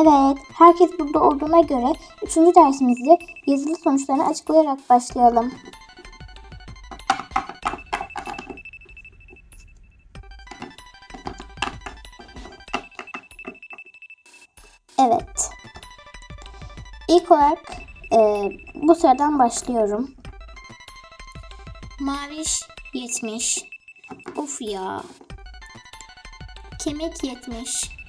Evet, herkes burada olduğuna göre üçüncü dersimizi yazılı sonuçlarını açıklayarak başlayalım. Evet. İlk olarak e, bu sıradan başlıyorum. Maviş 70. Uf ya. Kemik 70.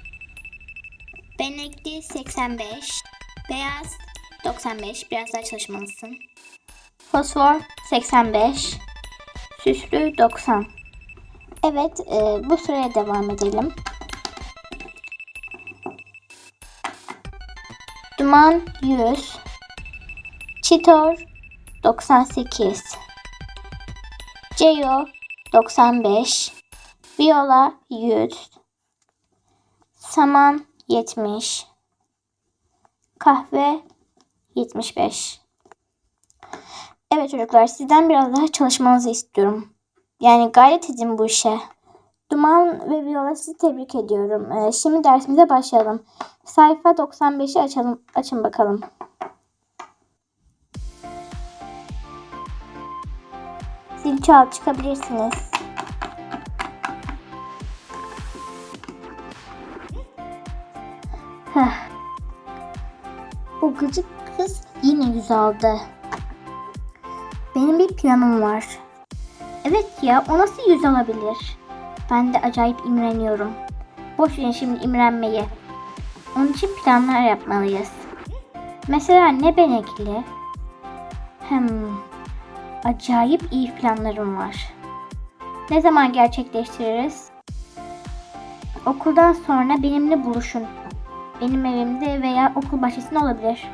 Benekli 85. Beyaz 95. Biraz daha çalışmalısın. Fosfor 85. Süslü 90. Evet, e, bu sıraya devam edelim. Duman 100. Çitor 98. Ceyo 95. Viola 100. Saman 70. Kahve 75. Evet çocuklar sizden biraz daha çalışmanızı istiyorum. Yani gayret edin bu işe. Duman ve Viola sizi tebrik ediyorum. Ee, şimdi dersimize başlayalım. Sayfa 95'i açalım, açın bakalım. Zil çal çıkabilirsiniz. Aldı. Benim bir planım var. Evet ya o nasıl yüz alabilir? Ben de acayip imreniyorum. Boş verin şimdi imrenmeyi. Onun için planlar yapmalıyız. Mesela ne benekli? Hmm, acayip iyi planlarım var. Ne zaman gerçekleştiririz? Okuldan sonra benimle buluşun. Benim evimde veya okul bahçesinde olabilir.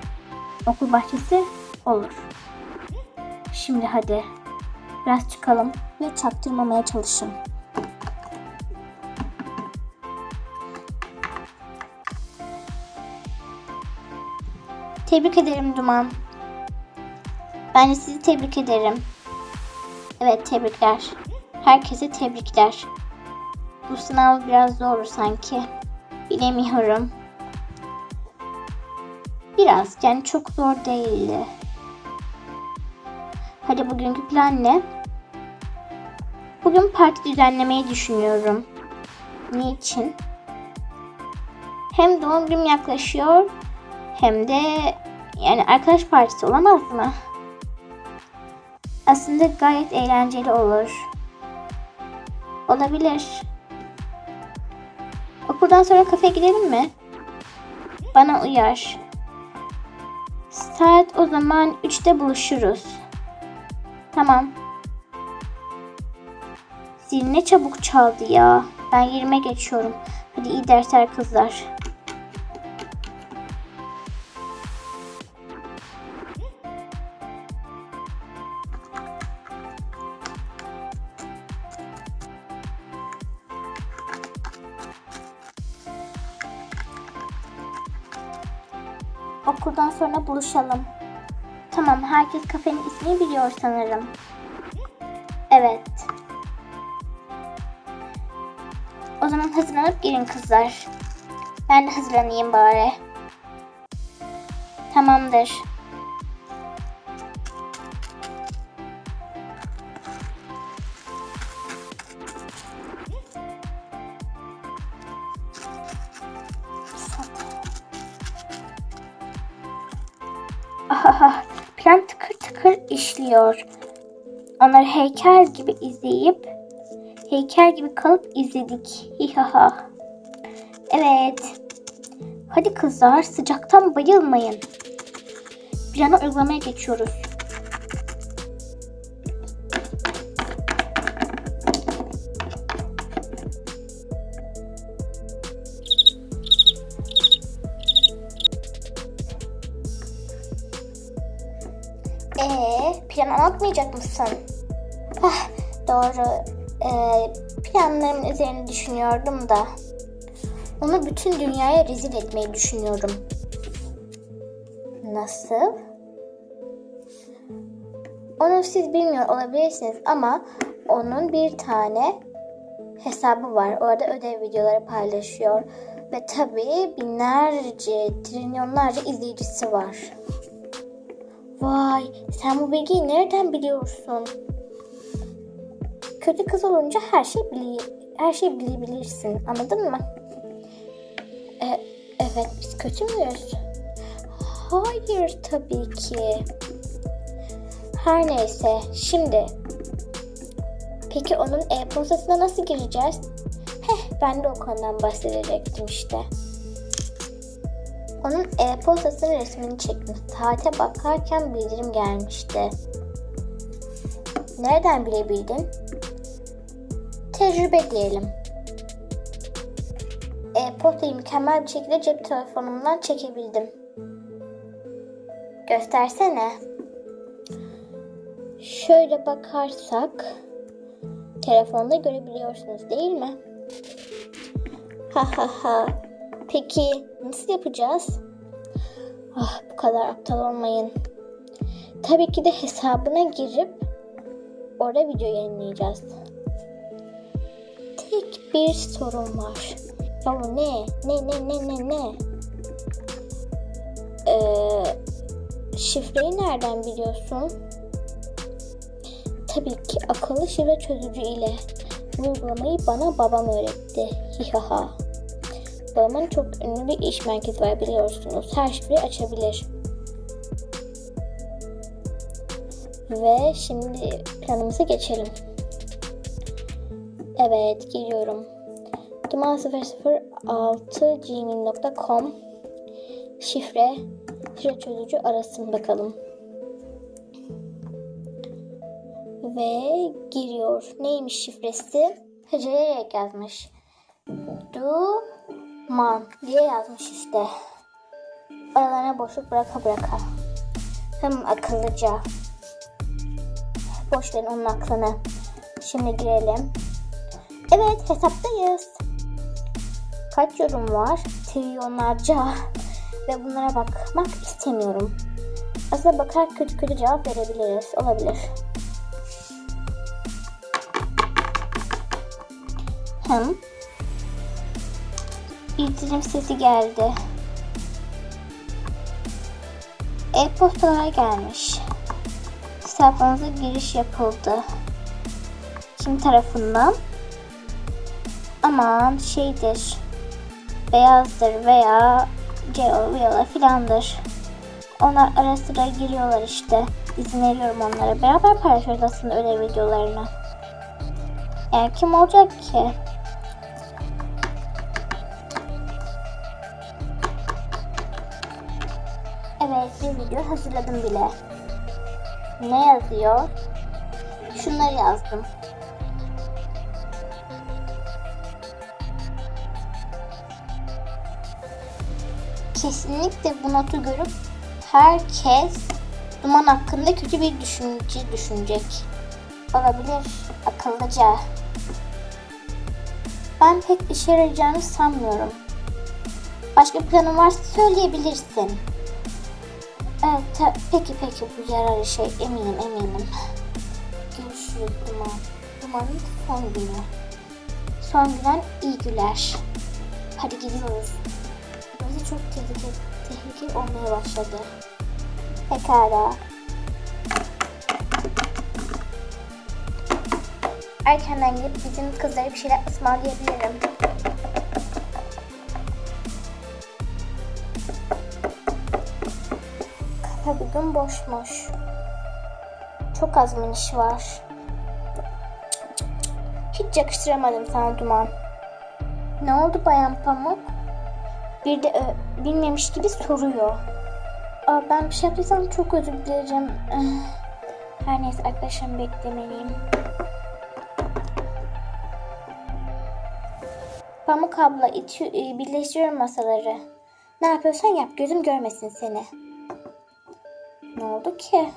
Okul bahçesi olur. Şimdi hadi. Biraz çıkalım ve çaktırmamaya çalışın. Tebrik ederim Duman. Ben de sizi tebrik ederim. Evet tebrikler. Herkese tebrikler. Bu sınav biraz zor sanki. Bilemiyorum. Biraz yani çok zor değildi. Hadi bugünkü plan ne? Bugün parti düzenlemeyi düşünüyorum. Niçin? Hem doğum günüm yaklaşıyor hem de yani arkadaş partisi olamaz mı? Aslında gayet eğlenceli olur. Olabilir. Okuldan sonra kafe gidelim mi? Bana uyar. Saat o zaman 3'te buluşuruz. Tamam. Zil ne çabuk çaldı ya. Ben yerime geçiyorum. Hadi iyi dersler kızlar. Okuldan sonra buluşalım. Tamam, herkes kafenin ismini biliyor sanırım. Evet. O zaman hazırlanıp gelin kızlar. Ben de hazırlanayım bari. Tamamdır. İşliyor. Onları heykel gibi izleyip heykel gibi kalıp izledik. Hihaha. Evet. Hadi kızlar sıcaktan bayılmayın. Planı uygulamaya geçiyoruz. Anlatmayacak mısın? Ah, doğru. Ee, planlarımın üzerine düşünüyordum da. Onu bütün dünyaya rezil etmeyi düşünüyorum. Nasıl? Onu siz bilmiyor olabilirsiniz ama onun bir tane hesabı var. Orada ödev videoları paylaşıyor. Ve tabii binlerce, trilyonlarca izleyicisi var. Vay, sen bu bilgiyi nereden biliyorsun? Kötü kız olunca her şey bili her şey bilebilirsin. Anladın mı? E, evet, biz kötü müyüz? Hayır tabii ki. Her neyse, şimdi Peki onun e-postasına nasıl gireceğiz? Heh, ben de o konudan bahsedecektim işte. Onun e-postasının resmini çektim. Saate bakarken bildirim gelmişti. Nereden bilebildin? Tecrübe diyelim. E-postayı mükemmel bir şekilde cep telefonumdan çekebildim. Göstersene. Şöyle bakarsak telefonda görebiliyorsunuz değil mi? Ha ha ha. Peki nasıl yapacağız? Ah bu kadar aptal olmayın. Tabii ki de hesabına girip orada video yayınlayacağız. Tek bir sorun var. Ya bu ne? Ne ne ne ne ne? Ee, şifreyi nereden biliyorsun? Tabii ki akıllı şifre çözücü ile. Bu uygulamayı bana babam öğretti. Hihaha. Babamın çok ünlü bir iş merkezi var biliyorsunuz. Her şifreyi açabilir. Ve şimdi planımıza geçelim. Evet giriyorum. duman006gmail.com şifre şifre çözücü arasın bakalım. Ve giriyor. Neymiş şifresi? Heceleyerek yazmış. Duman diye yazmış işte. Aralarına boşluk bıraka bıraka. Hem akıllıca. Boş verin onun aklını. Şimdi girelim. Evet hesaptayız. Kaç yorum var? Trilyonlarca. Ve bunlara bakmak istemiyorum. Aslında bakarak kötü kötü cevap verebiliriz. Olabilir. Hem bildirim sesi geldi. E-postalar gelmiş. Hesabınıza giriş yapıldı. Kim tarafından? Aman şeydir. Beyazdır veya Geo Viola filandır. Onlar ara sıra giriyorlar işte. İzin veriyorum onlara. Beraber paylaşıyoruz aslında ödev videolarını. Yani kim olacak ki? Video hazırladım bile. Ne yazıyor? Şunları yazdım. Kesinlikle bu notu görüp herkes duman hakkında kötü bir düşünce düşünecek. Olabilir akıllıca. Ben pek işe yarayacağını sanmıyorum. Başka planın varsa söyleyebilirsin. Evet, peki peki bu yararlı şey eminim eminim. Görüşürüz Duman. Duman'ın son günü. Son gülen iyi güler. Hadi gidiyoruz. Burası çok tehlikeli, tehlikeli olmaya başladı. Pekala. Erkenden gidip bizim kızlara bir şeyler ısmarlayabilirim. Kafe bugün boşmuş. Çok az iş var. Hiç yakıştıramadım sana Duman. Ne oldu Bayan Pamuk? Bir de ö- bilmemiş gibi soruyor. Aa, ben bir şey yaptıysam çok özür dilerim. Eh, Her neyse arkadaşım beklemeliyim. Pamuk abla iti, e, birleştiriyorum masaları. Ne yapıyorsan yap gözüm görmesin seni. Oldu ki?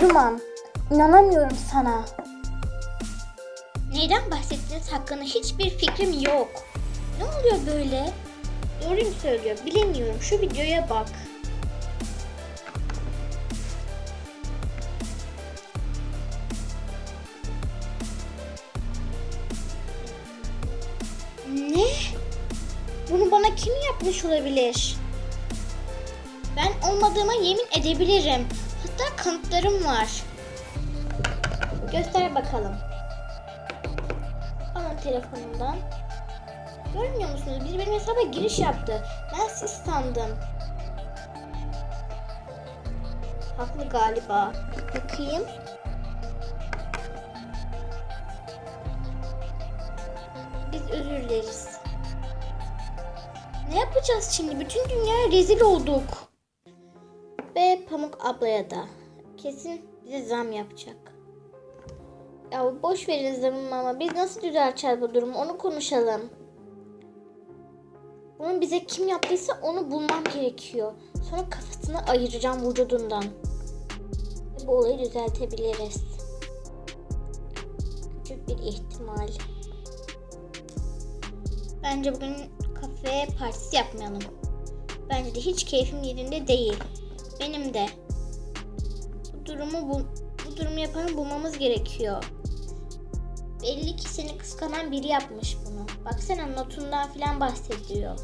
Duman, inanamıyorum sana. Neyden bahsettiğiniz hakkında hiçbir fikrim yok. Ne oluyor böyle? Doğru mu söylüyor? Bilemiyorum. Şu videoya bak. Olabilir? Ben olmadığıma yemin edebilirim. Hatta kanıtlarım var. Göster bakalım. Alın telefonumdan. Görmüyor musunuz? Biri benim hesaba giriş yaptı. Ben siz sandım. Haklı galiba. Bakayım. Biz özür dileriz. Ne yapacağız şimdi? Bütün dünyaya rezil olduk. Ve Pamuk ablaya da. Kesin bize zam yapacak. Ya boş verin zamımı ama biz nasıl düzelteceğiz bu durumu onu konuşalım. Bunu bize kim yaptıysa onu bulmam gerekiyor. Sonra kafasını ayıracağım vücudundan. Bu olayı düzeltebiliriz. Küçük bir ihtimal. Bence bugün kafe partisi yapmayalım. Bence de hiç keyfim yerinde değil. Benim de. Bu durumu bu, bu durumu yapanı bulmamız gerekiyor. Belli ki seni kıskanan biri yapmış bunu. Baksana notundan falan bahsediyor.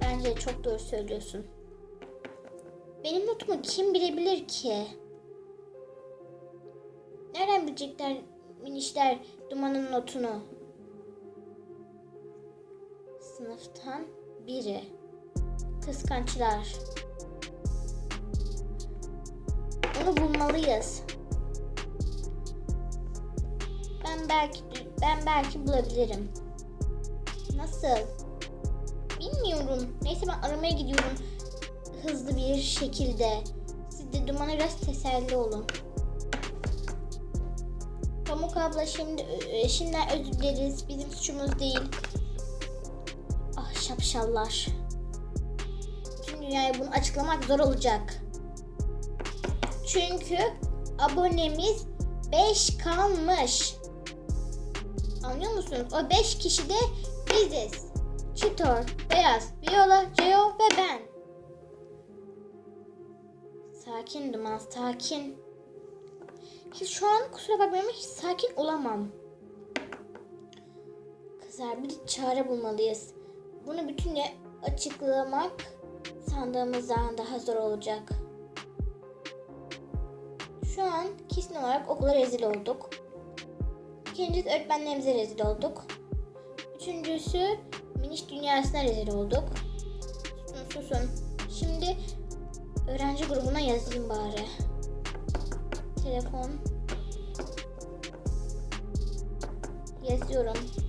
Bence çok doğru söylüyorsun. Benim notumu kim bilebilir ki? Nereden bilecekler minişler Duman'ın notunu? Sınıftan biri. Kıskançlar. Onu bulmalıyız. Ben belki ben belki bulabilirim. Nasıl? Bilmiyorum. Neyse ben aramaya gidiyorum. Hızlı bir şekilde. Siz de dumana biraz teselli olun. Pamuk abla şimdi e, şimdiden özür dileriz. Bizim suçumuz değil. Şapşallar. Tüm dünyaya bunu açıklamak zor olacak. Çünkü abonemiz 5 kalmış. Anlıyor musunuz? O 5 kişi de biziz. Çitor, Beyaz, Viola, Geo ve ben. Sakin Duman, sakin. Hiç şu an kusura bakmayın hiç sakin olamam. Kızlar bir çare bulmalıyız. Bunu bütünle açıklamak sandığımızdan daha zor olacak. Şu an kesin olarak okula rezil olduk. İkincisi öğretmenlerimize rezil olduk. Üçüncüsü miniş dünyasına rezil olduk. Susun susun. Şimdi öğrenci grubuna yazayım bari. Telefon. Yazıyorum.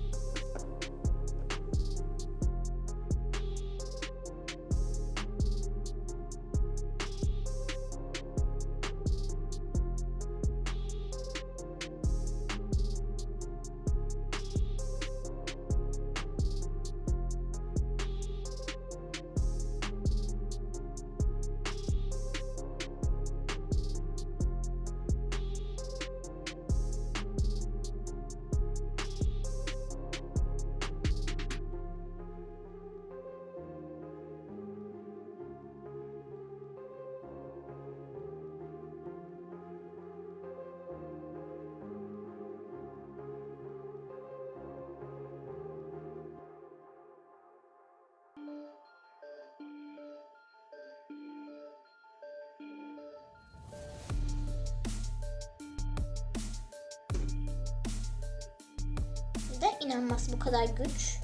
İnanması bu kadar güç?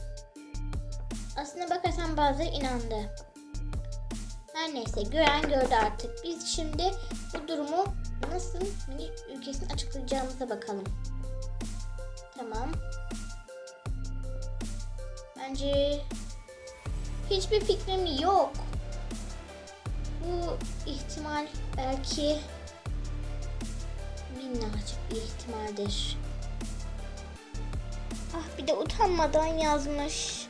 Aslında bakarsan bazıları inandı. Her neyse gören gördü artık. Biz şimdi bu durumu nasıl mini ülkesini açıklayacağımıza bakalım. Tamam. Bence hiçbir fikrim yok. Bu ihtimal belki minnacık bir ihtimaldir. Utanmadan yazmış.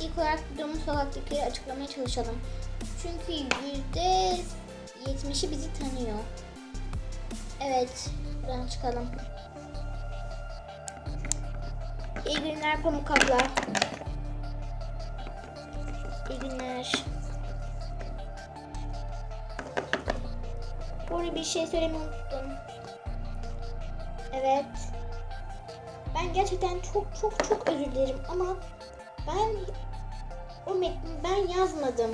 İlk olarak durumu sokaktakileri açıklamaya çalışalım. Çünkü yüzde yetmişi bizi tanıyor. Evet, Buradan çıkalım. İyi günler Pamuk abla. İyi günler. Bu bir şey söylemeyi unuttum. Evet. Ben gerçekten çok çok çok özür dilerim ama ben o metni ben yazmadım.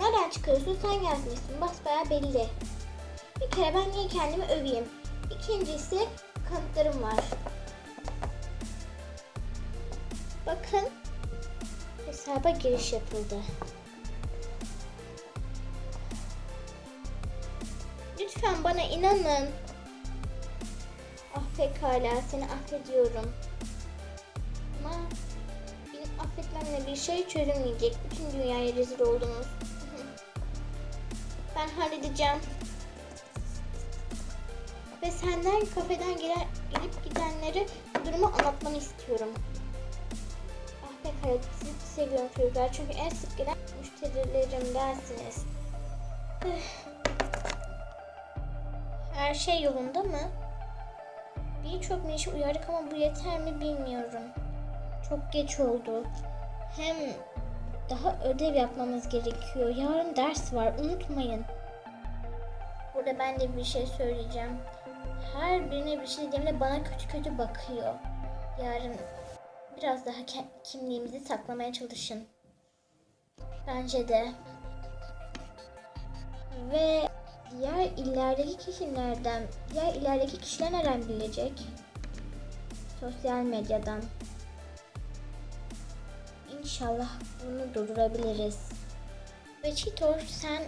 Nereden çıkarıyorsun? Sen yazmışsın. Basbayağı belli. Bir kere ben niye kendimi öveyim? İkincisi kanıtlarım var. Bakın hesaba giriş yapıldı. Lütfen bana inanın. Pekala seni affediyorum. Ama benim affetmemle bir şey çözülmeyecek. Bütün dünyaya rezil oldunuz. Ben halledeceğim. Ve senden kafeden gelen, gelip gidenleri durumu anlatmanı istiyorum. Ah pekala sizi seviyorum çocuklar. Çünkü en sık gelen müşterilerimdensiniz. Her şey yolunda mı? Birçok meşe uyardık ama bu yeter mi bilmiyorum. Çok geç oldu. Hem daha ödev yapmamız gerekiyor. Yarın ders var unutmayın. Burada ben de bir şey söyleyeceğim. Her birine bir şey dediğimde bana kötü kötü bakıyor. Yarın biraz daha kimliğimizi saklamaya çalışın. Bence de. Ve diğer illerdeki kişilerden, diğer illerdeki kişiler nereden bilecek? Sosyal medyadan. İnşallah bunu durdurabiliriz. Ve Çitor sen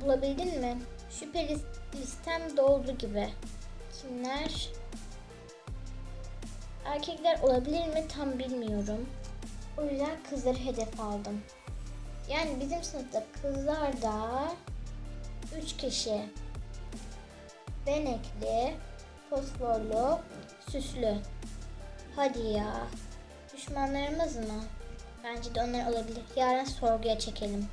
bulabildin mi? Şüphe lis- listem doldu gibi. Kimler? Erkekler olabilir mi tam bilmiyorum. O yüzden kızları hedef aldım. Yani bizim sınıfta kızlar da 3 kişi. Benekli, fosforlu, süslü. Hadi ya. Düşmanlarımız mı? Bence de onlar olabilir. Yarın sorguya çekelim.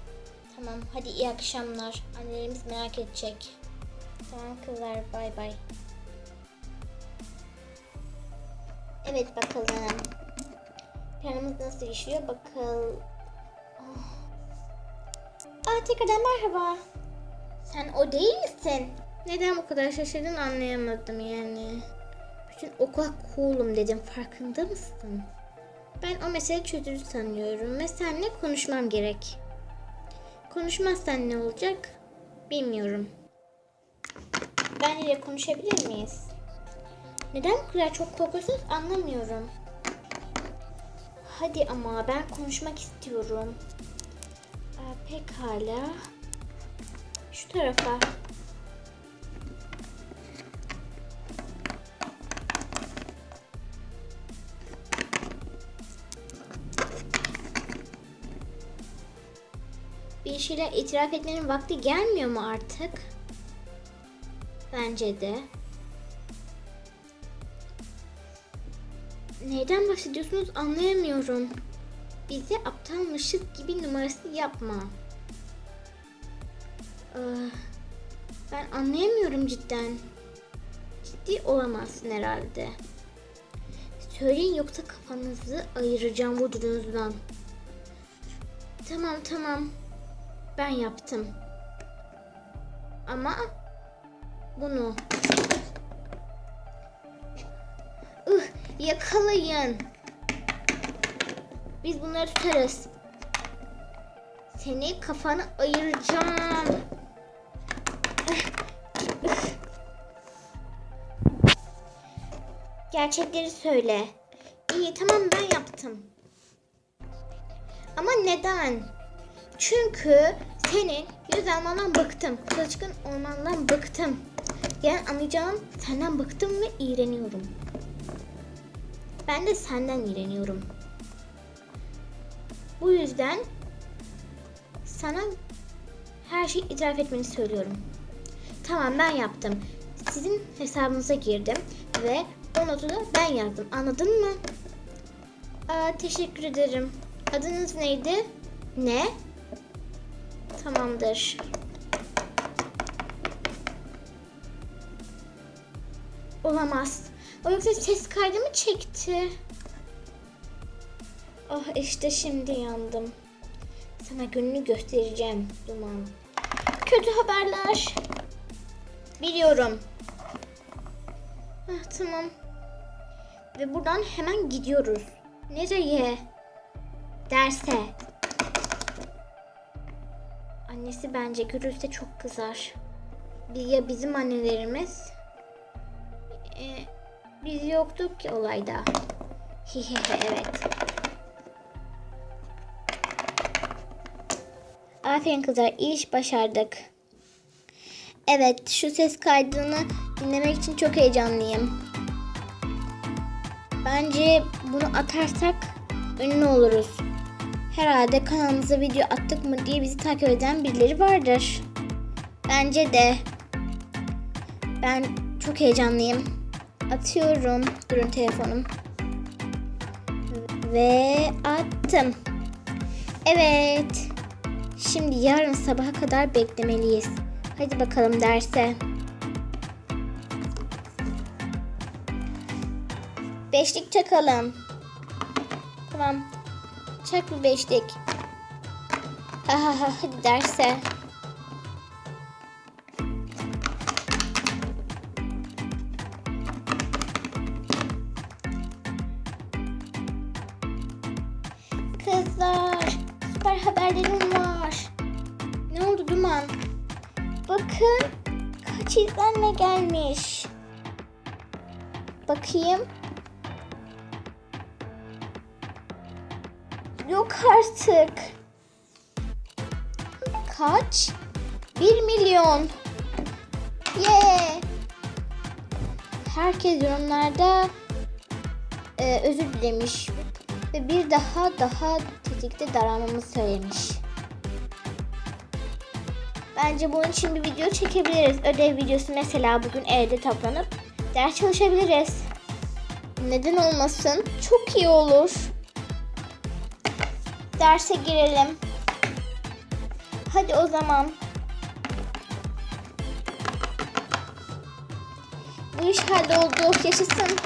Tamam hadi iyi akşamlar. Annelerimiz merak edecek. Tamam kızlar bay bay. Evet bakalım. Planımız nasıl işliyor bakalım. Ah. Aa tekrardan merhaba. Sen o değil misin? Neden bu kadar şaşırdın anlayamadım yani. Bütün okula cool'um dedim farkında mısın? Ben o meseleyi çözüldü sanıyorum ve seninle konuşmam gerek. Konuşmazsan ne olacak? Bilmiyorum. Benle konuşabilir miyiz? Neden bu kadar çok korkuyorsunuz anlamıyorum. Hadi ama ben konuşmak istiyorum. Aa, pekala. Şu tarafa. Bir şeyler itiraf etmenin vakti gelmiyor mu artık? Bence de. Neyden bahsediyorsunuz anlayamıyorum. Bize aptalmışız gibi numarası yapma. Ee, ben anlayamıyorum cidden. Ciddi olamazsın herhalde. Söyleyin yoksa kafanızı ayıracağım vücudunuzdan. Tamam tamam. Ben yaptım. Ama bunu. Ih, yakalayın. Biz bunları tutarız. Seni kafanı ayıracağım. Gerçekleri söyle. İyi tamam ben yaptım. Ama neden? Çünkü senin yüz almandan bıktım. Kılıçkın olmandan bıktım. Yani anlayacağım senden bıktım ve iğreniyorum. Ben de senden iğreniyorum. Bu yüzden sana her şeyi itiraf etmeni söylüyorum. Tamam ben yaptım. Sizin hesabınıza girdim ve o notu da ben yazdım. Anladın mı? Aa, teşekkür ederim. Adınız neydi? Ne? Tamamdır. Olamaz. O yoksa ses kaydı mı çekti? Ah işte şimdi yandım. Sana gününü göstereceğim Duman. Kötü haberler. Biliyorum. Ah tamam. Ve buradan hemen gidiyoruz. Nereye? Derse. Annesi bence görürse çok kızar. Ya bizim annelerimiz? Ee, biz yoktuk ki olayda. Hihehe evet. Aferin kızlar iş başardık. Evet şu ses kaydını dinlemek için çok heyecanlıyım. Bence bunu atarsak ünlü oluruz. Herhalde kanalımıza video attık mı diye bizi takip eden birileri vardır. Bence de. Ben çok heyecanlıyım. Atıyorum. Durun telefonum. Ve attım. Evet. Şimdi yarın sabaha kadar beklemeliyiz. Hadi bakalım derse. Beşlik çakalım. Tamam. Çak bir beşlik. Ha ha ha hadi derse. Artık. Kaç? 1 milyon. Yeah. Herkes yorumlarda e, özür dilemiş ve bir daha daha tetikte davranmamı söylemiş. Bence bunun için bir video çekebiliriz. Ödev videosu mesela bugün evde toplanıp ders çalışabiliriz. Neden olmasın? Çok iyi olur. Derse girelim. Hadi o zaman. Bu iş halloldu. Yaşasın.